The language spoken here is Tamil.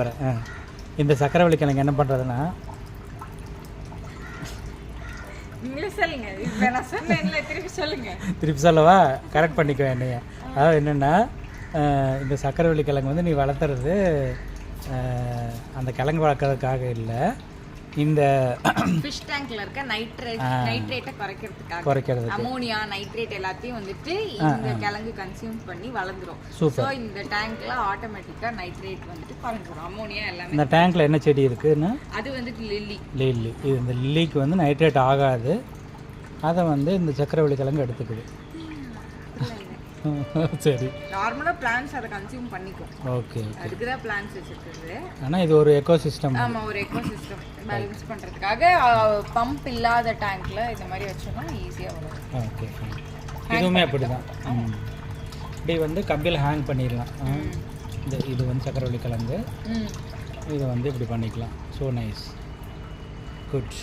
வரேன். இந்த சக்கரவள்ளி கிழங்கு என்ன பண்ணுறதுன்னா திருப்பி சொல்லவா? கரெக்ட் பண்ணிக்க என்னைய. அதாவது என்னென்னா இந்த சக்கரவள்ளி கிழங்கு வந்து நீ வளர்த்துறது அந்த கிழங்கு வளர்க்குறதுக்காக இல்லை. இந்த ஃபிஷ் டேங்க்ல இருக்க நைட்ரேட் நைட்ரேட்டை குறைக்கிறதுக்காக குறைக்கிறது அமோனியா நைட்ரேட் எல்லாத்தையும் வந்துட்டு இந்த கிழங்கு கன்சியூம் பண்ணி வளர்ந்துரும். Super. ஸோ இந்த டேங்க்ல ஆட்டோமேட்டிக்கா நைட்ரேட் வந்துட்டு குறைஞ்சிரும். அமோனியா எல்லாமே. இந்த டேங்க்கில் என்ன செடி இருக்குன்னு? அது வந்துட்டு லில்லி லில்லி இது இந்த லில்லிக்கு வந்து நைட்ரேட் ஆகாது. அதை வந்து இந்த சக்கரவள்ளி கிழங்கு எடுத்துக்குது. சரி. நார்மலா பிளான்ஸ் அதை கன்சியூம் பண்ணிக்கும். ஓகே அதுக்கு தான் பிளான்ஸ் வச்சிருக்கிறது. ஆனால் இது ஒரு எக்கோசிஸ்டம் ஆமா ஒரு எக்கோசிஸ்டம் பேலன்ஸ் பண்றதுக்காக பம்ப் இல்லாத டேங்க்ல இந்த மாதிரி வச்சோம்னா ஈஸியா வரும். ஓகே இதுவுமே அப்படி தான் இப்படி வந்து கம்பியில் ஹேங் பண்ணிடலாம். இந்த இது வந்து சக்கரவள்ளி கிழங்கு இதை வந்து இப்படி பண்ணிக்கலாம். So nice good